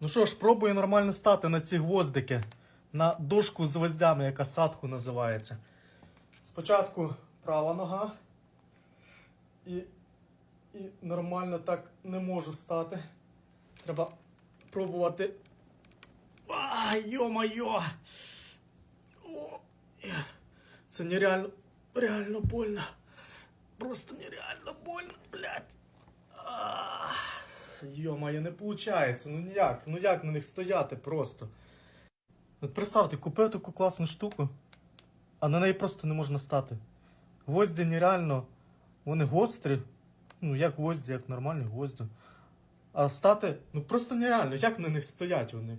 Ну що ж, пробую нормально стати на ці гвоздики. На дошку з гвоздями, яка садху називається. Спочатку права нога. І, і нормально так не можу стати. Треба пробувати. А, йо-майо! Це нереально, реально больно. Просто нереально больно, блядь. А, Йо-моє, не виходить. Ну ніяк, ну як на них стояти просто. От представте, купив таку класну штуку, а на неї просто не можна стати. Гвозді нереально, вони гострі. Ну, як гвозді, як нормальні гвозді. А стати, ну просто нереально, як на них стоять вони.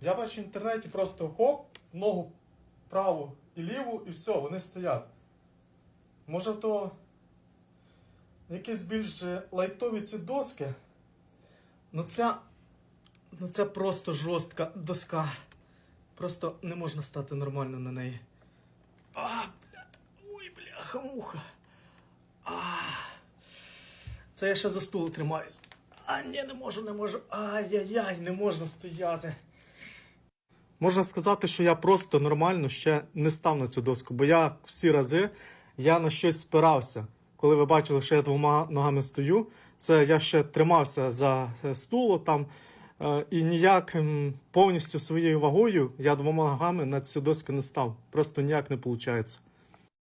Я бачу в інтернеті просто хоп, ногу праву і ліву, і все, вони стоять. Може, то якісь більш лайтові ці доски. Ну ця. Ну це просто жорстка доска. Просто не можна стати нормально на неї. А, бля. Ой, бляха, муха. А. Це я ще за стул тримаюсь. А, ні, не можу, не можу. Ай-яй-яй, не можна стояти. Можна сказати, що я просто нормально ще не став на цю доску, бо я всі рази я на щось спирався. Коли ви бачили, що я двома ногами стою, це я ще тримався за е, стуло там. е, І ніяк повністю своєю вагою я двома ногами на цю доску не став. Просто ніяк не виходить.